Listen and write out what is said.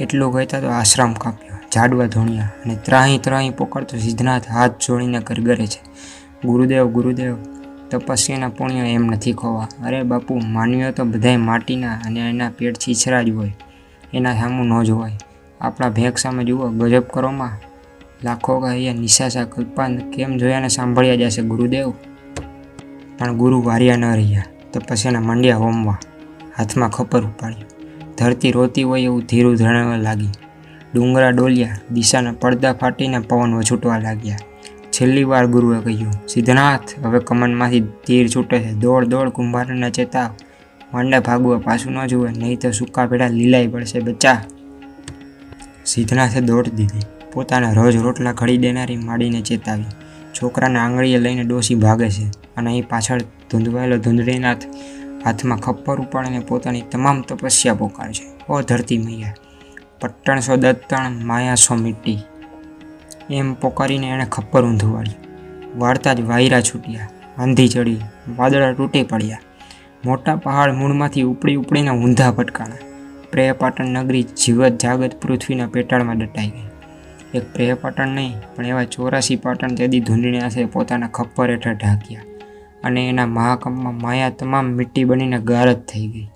એટલું કહેતા તો આશ્રમ કાપ્યો. ઝાડવા ધોણિયા અને ત્રાહી ત્રાહી પોકારતો સિદ્ધનાથ હાથ જોડીને ગરગરે છે. ગુરુદેવ ગુરુદેવ, તપસ્યાના પુણ્ય એમ નથી ખોવા. અરે બાપુ, માનવીઓ તો બધાય માટીના અને એના પેટ છીછરા જ હોય. એના સામું ન જોવાય. આપણા ભેંક સામે જુઓ, ગજબ કરોમાં. લાખો કહ્યા નિશાસા કલ્પાન કેમ જોયાને સાંભળ્યા જશે ગુરુદેવ? પણ ગુરુ વાર્યા ન રહ્યા. તપસ્યાના મંડ્યા હોમવા. હાથમાં ખપર ઉપાડ્યું. ધરતી રોતી હોય એવું ધીરું ધરણવા લાગી. ડુંગરા ડોલ્યા, દિશાના પડદા ફાટીને પવન વછૂટવા લાગ્યા. છેલ્લી વાર ગુરુએ કહ્યું, સિદ્ધનાથ, હવે કમનમાંથી તીર છૂટે છે. દોડ દોડ, કુંભારને ચેતાવ માંડા ભાગવા પાછું ન જુએ, નહીં તો સૂકા પેડા લીલાઈ પડશે, બચ્ચા. સિદ્ધનાથે દોડ દીધી. પોતાના રોજ રોટલા ઘડી દેનારી માડીને ચેતાવી. છોકરાને આંગળીએ લઈને ડોસી ભાગે છે અને અહીં પાછળ ધૂંધવાયેલો ધૂંધળીનાથ હાથમાં ખપ્પર ઉપાડીને પોતાની તમામ તપસ્યા પોકારે છે. ઓ ધરતી મૈયા પટ્ટણ સો દત્તણ માયા સો મીટી. એમ પોકારીને એણે ખપ્પર ઊંધવાડ્યું વાળતા જ વાયરા છૂટ્યા, આંધી ચડી, વાદળા તૂટી પડ્યા. મોટા પહાડ મૂળમાંથી ઉપડી ઉપડીને ઊંધા ભટકાણા. પ્રેયપાટણ નગરી જીવત જાગત પૃથ્વીના પેટાળમાં દટાઈ ગઈ. એક પ્રેયપાટણ નહીં, પણ એવા ચોરાસી પાટણ તેદી ધૂંધણીયાસે પોતાના ખપ્પર હેઠળ ઢાંક્યા. અને એના મહાકંપમાં માયા તમામ મીઠી બનીને ગારજ થઈ ગઈ.